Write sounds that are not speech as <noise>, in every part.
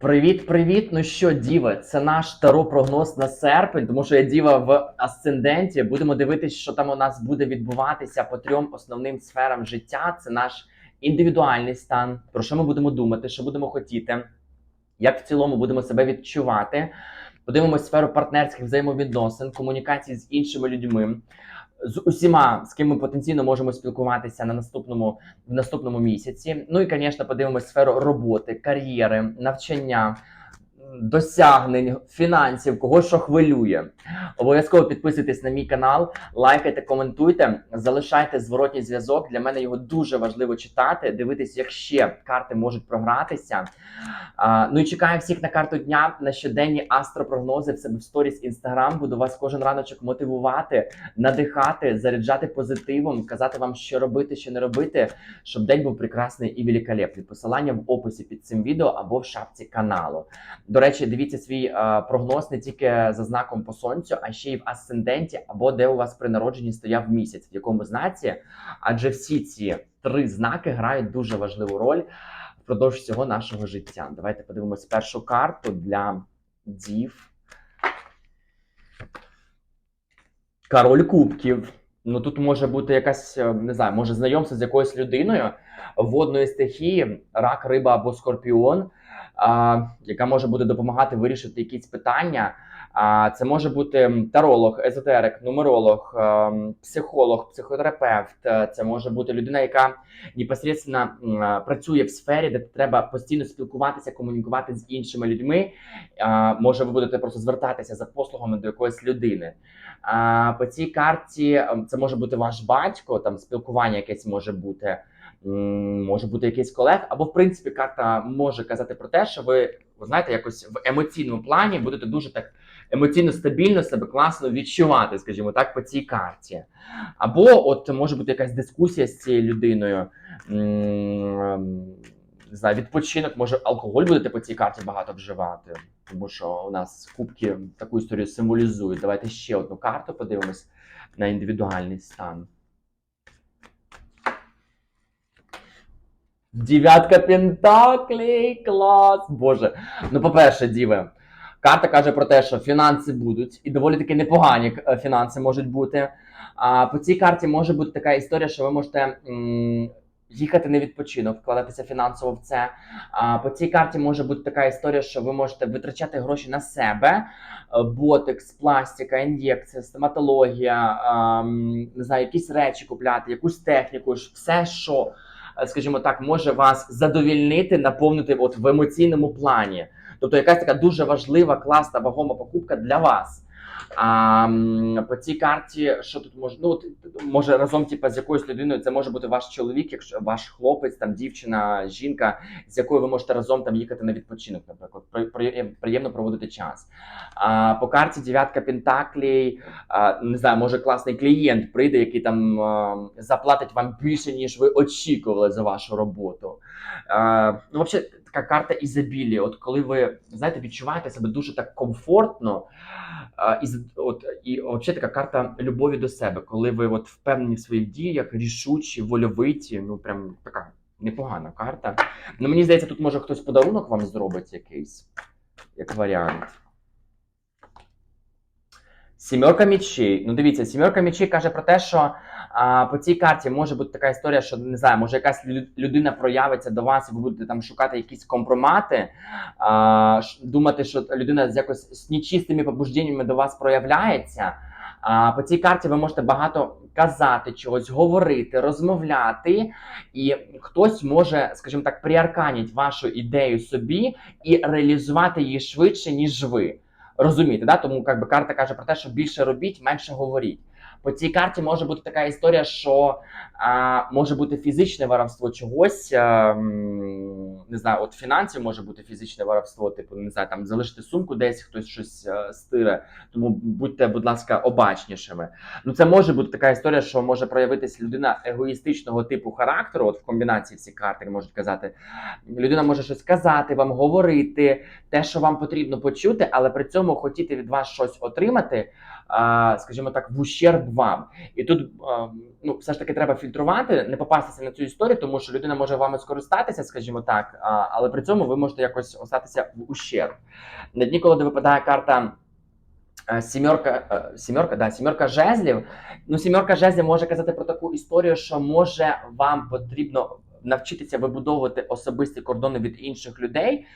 Привіт, привіт! Ну що, діва, це наш таро прогноз на серпень, тому що я діва в асценденті. Будемо дивитися, що там у нас буде відбуватися по трьом основним сферам життя. Це наш індивідуальний стан, про що ми будемо думати, що будемо хотіти, як в цілому будемо себе відчувати. Подивимось сферу партнерських взаємовідносин, комунікації з іншими людьми, з усіма, з ким ми потенційно можемо спілкуватися на наступному в наступному місяці. Ну і, звісно, подивимось сферу роботи, кар'єри, навчання, досягнень, фінансів, кого що хвилює. Обов'язково підписуйтесь на мій канал, лайкайте, коментуйте, залишайте зворотній зв'язок. Для мене його дуже важливо читати, дивитись, як ще карти можуть програтися. Ну і чекаю всіх на карту дня на щоденні астропрогнози в себе в сторіс інстаграм. Буду вас кожен раночок мотивувати, надихати, заряджати позитивом, казати вам, що робити, що не робити, щоб день був прекрасний і великолепний. Посилання в описі під цим відео або в шапці каналу. Речі, дивіться свій е, прогноз не тільки за знаком по сонцю, а ще й в асценденті, або де у вас при народженні стояв місяць, в якому знаці. Адже всі ці три знаки грають дуже важливу роль впродовж всього нашого життя. Давайте подивимось першу карту для дів. Король кубків. Ну тут може бути якась, е, не знаю, може знайомство з якоюсь людиною водної стихії, рак, риба або скорпіон, яка може буде допомагати вирішити якісь питання. А, це може бути таролог, езотерик, нумеролог, ем, психолог, психотерапевт. Е, Це може бути людина, яка непосредственно м, е, працює в сфері, де треба постійно спілкуватися, комунікувати з іншими людьми. Може, ви будете просто звертатися за послугами до якоїсь людини. По цій карті це може бути ваш батько, там спілкування якесь може бути. Може бути якийсь колег, або в принципі карта може казати про те, що ви, ви знаєте, якось в емоційному плані будете дуже так емоційно стабільно себе класно відчувати, скажімо так, по цій карті. Або от може бути якась дискусія з цією людиною. Не знаю, відпочинок, може, алкоголь будете по цій карті багато вживати, тому що у нас кубки таку історію символізують. Давайте ще одну карту подивимось на індивідуальний стан. Дев'ятка пентаклей, клас! Боже. Ну, по-перше, діви, карта каже про те, що фінанси будуть, і доволі таки непогані е, фінанси можуть бути. А по цій карті може бути така історія, що ви можете м, їхати на відпочинок, вкладатися фінансово в це. А по цій карті може бути така історія, що ви можете витрачати гроші на себе: Е, ботекс, пластика, ін'єкція, стоматологія, не знаю, якісь речі купляти, якусь техніку, все, що скажімо так, може вас задовільнити, наповнити от в емоційному плані. Тобто якась така дуже важлива, класна, вагома покупка для вас. А, по цій карті, що тут може, ну може разом, типа, з якоюсь людиною, це може бути ваш чоловік, якщо ваш хлопець, там дівчина, жінка, з якою ви можете разом там їхати на відпочинок, наприклад, При- при- приємно проводити час. А, по карті дев'ятка Пентаклей, а, не знаю, може класний клієнт прийде, який там а, заплатить вам більше, ніж ви очікували за вашу роботу. А, ну, взагалі, така карта ізобілія. От коли ви знаєте, відчуваєте себе дуже так комфортно, і, от, і взагалі така карта любові до себе, коли ви от впевнені в своїх діях, рішучі, вольовиті, ну прям така непогана карта. Ну, мені здається, тут може хтось подарунок вам зробить якийсь, як варіант. Сімерка мічей. Ну, дивіться, сімерка мічей каже про те, що а, по цій карті може бути така історія, що не знаю, може якась людина проявиться до вас, і ви будете там шукати якісь компромати, а, думати, що людина з якось з нечистими побужденнями до вас проявляється. А по цій карті ви можете багато казати чогось, говорити, розмовляти, і хтось може, скажімо так, приарканіть вашу ідею собі і реалізувати її швидше, ніж ви. Розумієте, да? тому якби карта каже про те, що більше робіть, менше говоріть. По цій карті може бути така історія, що а, може бути фізичне воровство чогось, а, не знаю, от фінансів може бути фізичне воровство, типу, не знаю, там залишити сумку десь, хтось щось а, стире. Тому будьте, будь ласка, обачнішими. Ну, це може бути така історія, що може проявитись людина егоїстичного типу характеру. От в комбінації всі карти можуть казати. Людина може щось казати, вам говорити, те, що вам потрібно почути, але при цьому хотіти від вас щось отримати. Скажімо так, в ущерб вам. І тут ну, все ж таки треба фільтрувати, не попастися на цю історію, тому що людина може вами скористатися, скажімо так, але при цьому ви можете якось остатися в ущерб. На дні, коли випадає карта. Сімерка, сімерка, да, сімерка жезлів. Ну, сімерка жезлів може казати про таку історію, що може вам потрібно навчитися вибудовувати особисті кордони від інших людей,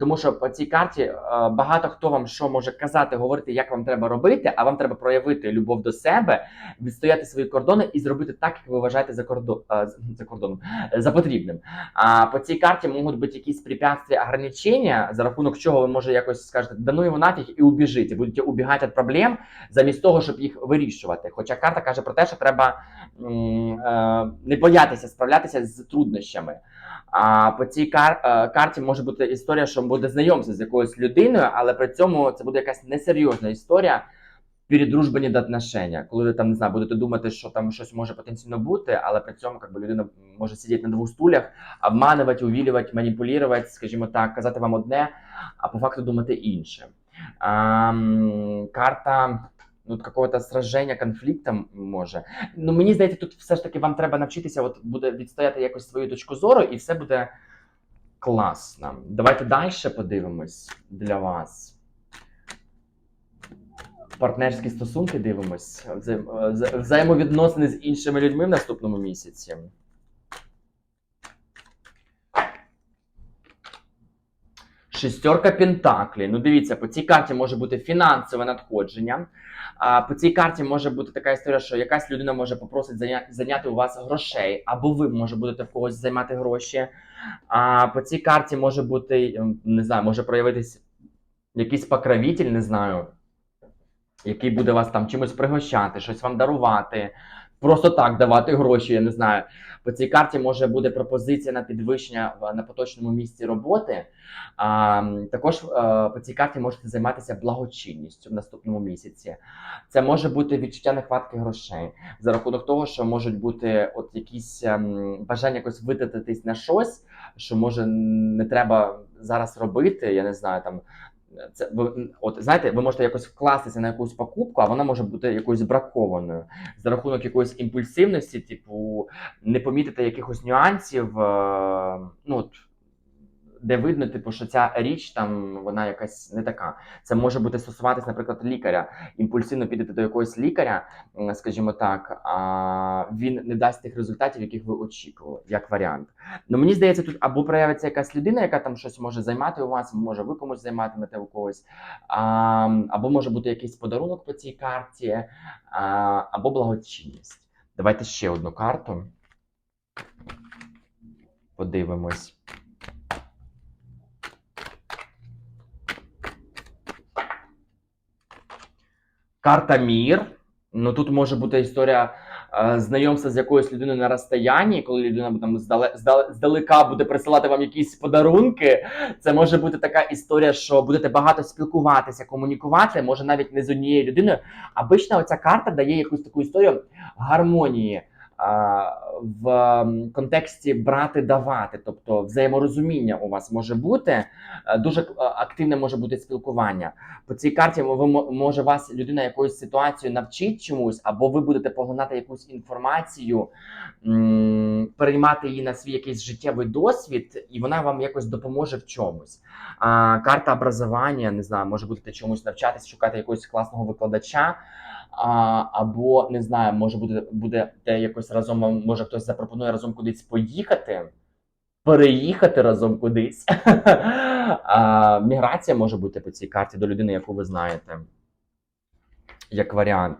тому що по цій карті е, багато хто вам що може казати, говорити, як вам треба робити, а вам треба проявити любов до себе, відстояти свої кордони і зробити так, як ви вважаєте за кордон за кордоном е, за потрібним. А по цій карті можуть бути якісь препятствия, ограничення, за рахунок чого ви може якось скажете, да ну його нафіг і убіжите, будете убігати від проблем, замість того, щоб їх вирішувати. Хоча карта каже про те, що треба е, не боятися справлятися з труднощами. А по цій кар- е, карті може бути історія, що буде знайомство з якоюсь людиною, але при цьому це буде якась несерйозна історія. Передружбані до отношення, коли ви там не знаю, будете думати, що там щось може потенційно бути, але при цьому как би, людина може сидіти на двох стулях, обманувати, увілювати, маніпулювати, скажімо так, казати вам одне, а по факту думати інше. А, карта ну, от какого-то сраження, конфлікту може. Ну мені здається, тут все ж таки вам треба навчитися, от буде відстояти якось свою точку зору, і все буде класно. Давайте далі подивимось для вас. Партнерські стосунки дивимось, взаєм- вза- взаємовідносини з іншими людьми в наступному місяці. Шестерка Пентаклі. Ну, дивіться, по цій карті може бути фінансове надходження. А по цій карті може бути така історія, що якась людина може попросити зайня- зайняти у вас грошей, або ви може будете в когось займати гроші. А по цій карті може бути, ем, не знаю, може проявитись якийсь покровитель, не знаю, який буде вас там чимось пригощати, щось вам дарувати. Просто так давати гроші, я не знаю. По цій карті може бути пропозиція на підвищення на поточному місці роботи. А, також е, по цій карті можете займатися благочинністю в наступному місяці. Це може бути відчуття нехватки грошей за рахунок того, що можуть бути от якісь ем, бажання якось витратитись на щось, що може не треба зараз робити. Я не знаю там. Це ви от знаєте, ви можете якось вкластися на якусь покупку, а вона може бути якоюсь бракованою за рахунок якоїсь імпульсивності, типу, не помітити якихось нюансів. е, Ну от де видно, типу, що ця річ там вона якась не така. Це може бути стосуватись, наприклад, лікаря. Імпульсивно підете до якогось лікаря, скажімо так, а він не дасть тих результатів, яких ви очікували, як варіант. Ну мені здається, тут або проявиться якась людина, яка там щось може займати у вас, може ви комусь займатимете у когось, а, або може бути якийсь подарунок по цій карті, а, або благочинність. Давайте ще одну карту. Подивимось. Карта Мір. Ну тут може бути історія е, знайомства з якоюсь людиною на розстоянні, коли людина там здале, здале, здалека буде присилати вам якісь подарунки. Це може бути така історія, що будете багато спілкуватися, комунікувати, може навіть не з однією людиною. Обично оця карта дає якусь таку історію гармонії. а, В контексті брати давати, тобто взаєморозуміння у вас може бути е, дуже е, активне може бути спілкування. По цій карті може вас людина якоюсь ситуацією навчить чомусь, або ви будете поглинати якусь інформацію, переймати її на свій якийсь життєвий досвід, і вона вам якось допоможе в чомусь. А, карта образування, не знаю, може будете чомусь навчатись, шукати якогось класного викладача. А, або не знаю, може буде буде якось разом може хтось запропонує разом кудись поїхати, переїхати разом кудись. <laughs> а, міграція може бути по цій карті до людини, яку ви знаєте. Як варіант.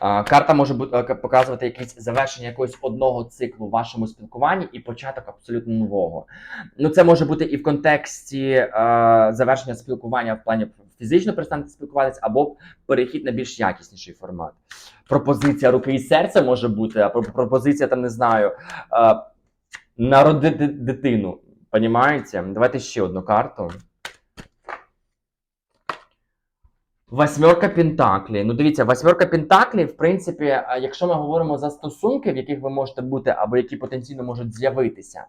Карта може бути, е, показувати якесь завершення якогось одного циклу в вашому спілкуванні і початок абсолютно нового. Ну, це може бути і в контексті е, завершення спілкування в плані фізично перестанете спілкуватися, або перехід на більш якісніший формат. Пропозиція руки і серця може бути, а пропозиція там не знаю. Е, народити дитину. Понімаєте? Давайте ще одну карту. Восьмерка Пентаклі. Ну, дивіться, восьмерка Пентаклі, в принципі, е, якщо ми говоримо за стосунки, в яких ви можете бути, або які потенційно можуть з'явитися,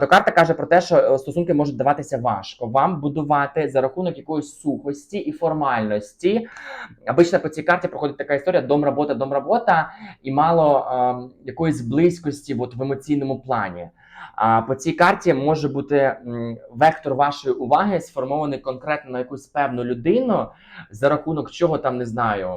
то карта каже про те, що е, стосунки можуть даватися важко. Вам будувати за рахунок якоїсь сухості і формальності. Обично по цій карті проходить така історія: дом робота, дом робота, і мало ем, якоїсь близькості от, в емоційному плані. А по цій карті може бути вектор вашої уваги сформований конкретно на якусь певну людину, за рахунок чого там не знаю.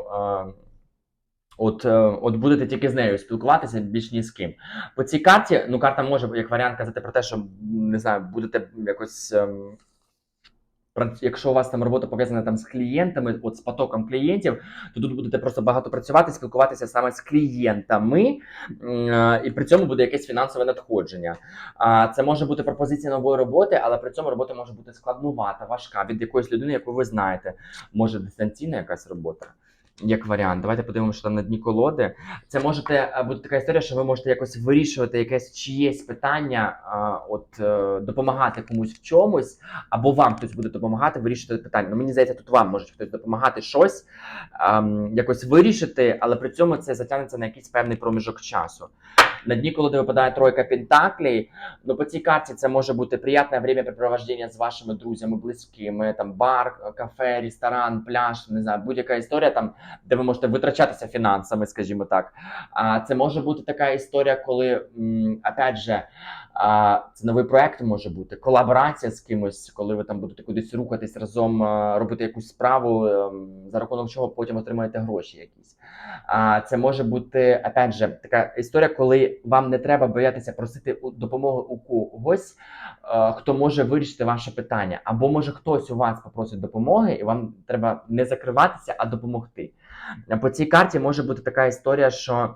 От, е, от будете тільки з нею спілкуватися більш ні з ким. По цій карті, ну карта може як варіант казати про те, що не знаю, будете якось. Якщо у вас там робота пов'язана там з клієнтами, от з потоком клієнтів, то тут будете просто багато працювати, спілкуватися саме з клієнтами, і при цьому буде якесь фінансове надходження. А це може бути пропозиція нової роботи, але при цьому робота може бути складнувата, важка від якоїсь людини, яку ви знаєте. Може дистанційна якась робота. Як варіант, давайте подивимося, що там на дні колоди. Це можете е, бути така історія, що ви можете якось вирішувати якесь чиєсь питання, от е, допомагати комусь в чомусь, або вам хтось буде допомагати вирішити питання. Ну мені здається, тут вам може хтось допомагати щось ем, якось вирішити, але при цьому це затягнеться на якийсь певний проміжок часу. На дні, коли випадає тройка пентаклей, ну по цій карті це може бути приємне времяпрепровождення з вашими друзями, близькими, там бар, кафе, ресторан, пляж, не знаю, будь-яка історія там, де ви можете витрачатися фінансами, скажімо так. А це може бути така історія, коли опять же. А, це новий проект може бути, колаборація з кимось, коли ви там будете кудись рухатись разом, робити якусь справу, ем, за рахунок чого потім отримаєте гроші якісь. А це може бути опять же така історія, коли вам не треба боятися просити допомоги у когось, е, хто може вирішити ваше питання, або може хтось у вас попросить допомоги, і вам треба не закриватися, а допомогти. По цій карті може бути така історія, що.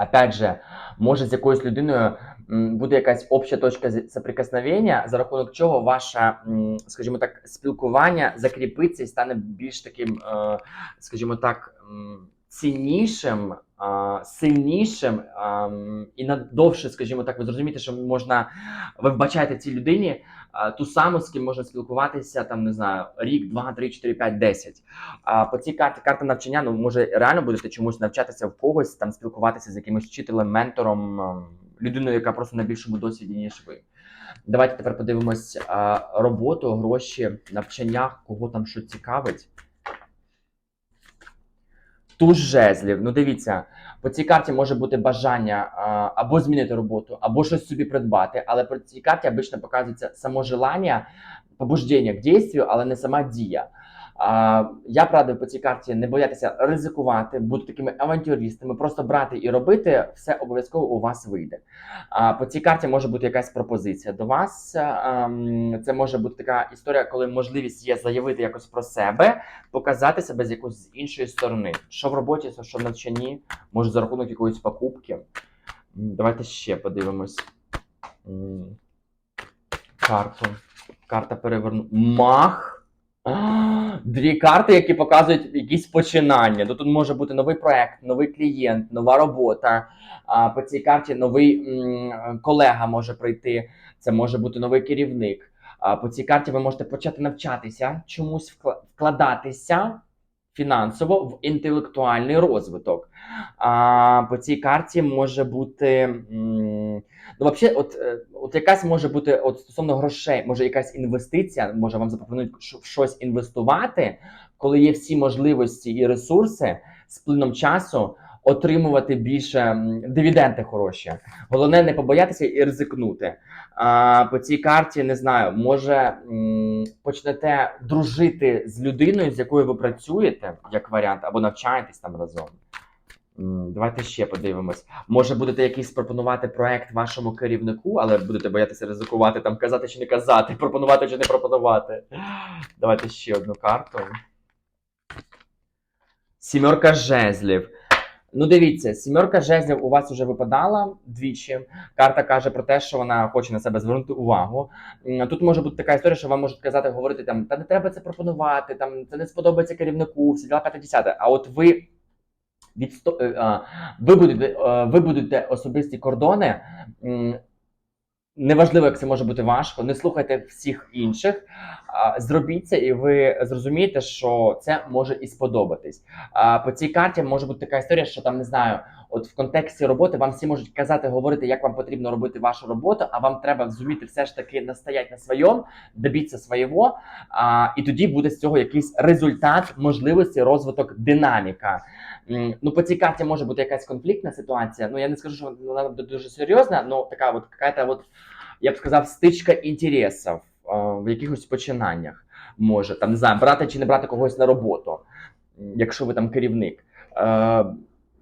Опять же, може з якоюсь людиною буде якась обща точка соприкосновення, за рахунок чого ваше, скажімо так, спілкування закріпиться і стане більш таким, е, скажімо так, ціннішим, сильнішим і надовше, скажімо так, ви зрозумієте, що можна, ви вбачаєте цій людині ту саму, з ким можна спілкуватися, там не знаю, рік, два, три, чотири, п'ять, десять. А по цій карті карта навчання, ну може реально будете чомусь навчатися в когось, там спілкуватися з якимось вчителем, ментором, людиною, яка просто на більшому досвіді, ніж ви. Давайте тепер подивимось роботу, гроші, навчання, кого там що цікавить. Туз жезлів. Ну дивіться, по цій карті може бути бажання або змінити роботу, або щось собі придбати. Але по цій карті обично показується саможелання, побуждення к дійству, але не сама дія. Я б радив по цій карті не боятися ризикувати, бути такими авантюристами, просто брати і робити, все обов'язково у вас вийде. По цій карті може бути якась пропозиція до вас. Це може бути така історія, коли можливість є заявити якось про себе, показати себе з якоїсь з іншої сторони. Що в роботі, що в навчанні, може за рахунок якоїсь покупки. Давайте ще подивимось. Карту. Карта переверну. Мах. <gasps> Дві карти, які показують якісь починання. Тут може бути новий проект, новий клієнт, нова робота. По цій карті новий колега може прийти. Це може бути новий керівник. По цій карті ви можете почати навчатися, чомусь вкладатися фінансово в інтелектуальний розвиток. А по цій карті може бути. Ну, взагалі, от, е, от якась може бути от стосовно грошей, може якась інвестиція, може вам запропонують в щось інвестувати, коли є всі можливості і ресурси з плином часу отримувати більше дивіденди хороші. Головне не побоятися і ризикнути. По цій карті не знаю, може почнете дружити з людиною, з якою ви працюєте, як варіант, або навчаєтесь там разом. Давайте ще подивимось. Може, будете якийсь пропонувати проект вашому керівнику, але будете боятися ризикувати, там казати чи не казати, <laughs> пропонувати чи не пропонувати. Давайте ще одну карту. Сімерка жезлів. Ну, дивіться, сімерка жезлів у вас вже випадала двічі. Карта каже про те, що вона хоче на себе звернути увагу. Тут може бути така історія, що вам можуть казати, говорити там, та не треба це пропонувати, там це не сподобається керівнику, всі діла 5-10. А от ви відсто... е, ви, будете, е, ви будете особисті кордони Неважливо, як це може бути важко, не слухайте всіх інших. Зробіть це, і ви зрозумієте, що це може і сподобатись. По цій карті може бути така історія, що там не знаю, от в контексті роботи вам всі можуть казати, говорити, як вам потрібно робити вашу роботу, а вам треба зуміти все ж таки настояти на своєму, добитися свого, а, і тоді буде з цього якийсь результат, можливості, розвиток, динаміка. Ну, по цій карті може бути якась конфліктна ситуація. Ну, я не скажу, що вона буде дуже серйозна, але така от какая-то от, я б сказав, стичка інтересів в якихось починаннях. Може, там не знаю, брати чи не брати когось на роботу, якщо ви там керівник. Е,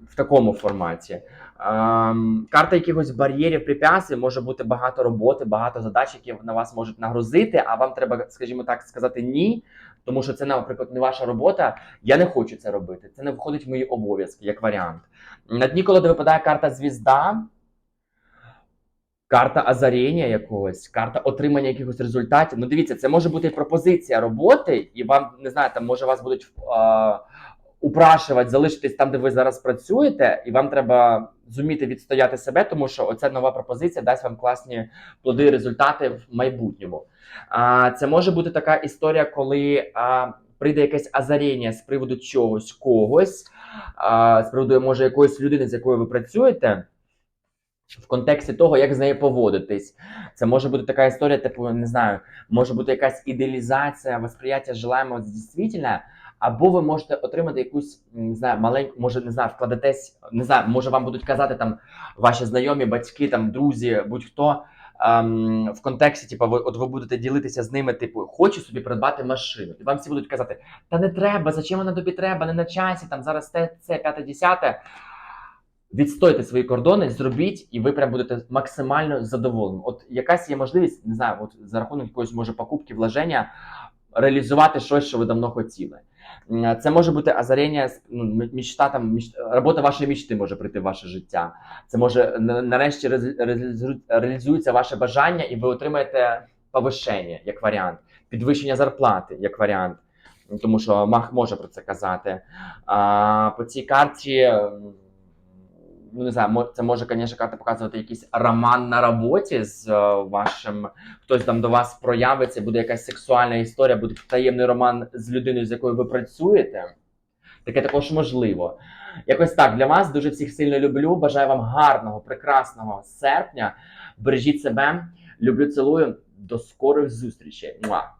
в такому форматі. Ем, карта якихось бар'єрів, препятствий, може бути багато роботи, багато задач, які на вас можуть нагрузити, а вам треба, скажімо так, сказати ні, тому що це, наприклад, не ваша робота. Я не хочу це робити. Це не входить в мої обов'язки, як варіант. На дні, коли випадає карта звізда, карта озаріння якогось, карта отримання якихось результатів. Ну, дивіться, це може бути пропозиція роботи, і вам не знаю, там може вас будуть. А, упрашувати залишитись там, де ви зараз працюєте, і вам треба зуміти відстояти себе, тому що оця нова пропозиція дасть вам класні плоди і результати в майбутньому. А, Це може бути така історія, коли а, прийде якесь озаріння з приводу чогось, когось, а, з приводу може якоїсь людини, з якою ви працюєте. В контексті того, як з нею поводитись, це може бути така історія, типу, не знаю, може бути якась ідеалізація, восприяття желаємо дійсно, або ви можете отримати якусь не знаю, маленьку, може не знаю, вкладетесь, не знаю, може вам будуть казати там ваші знайомі, батьки, там друзі, будь-хто ем, в контексті, типу, ви от ви будете ділитися з ними, типу, хочу собі придбати машину, і вам всі будуть казати, та не треба, зачем вона тобі треба, не на часі, там зараз те, це п'яте, десяте. Відстойте свої кордони, зробіть, і ви прям будете максимально задоволені. От якась є можливість, не знаю, от за рахунок якоїсь може покупки, вложення, реалізувати щось, що ви давно хотіли. Це може бути озарення, ну, м- мечта, там, міч- робота вашої мечти може прийти в ваше життя. Це може нарешті реалізується ваше бажання, і ви отримаєте повищення як варіант, підвищення зарплати як варіант. Тому що Мах може про це казати. А, по цій карті, ну не знаю, це може, звісно, карта показувати якийсь роман на роботі з е, вашим хтось там до вас проявиться, буде якась сексуальна історія, буде таємний роман з людиною, з якою ви працюєте. Таке також можливо. Якось так для вас дуже всіх сильно люблю. Бажаю вам гарного, прекрасного серпня. Бережіть себе. Люблю, цілую. До скорих зустрічей. Муа.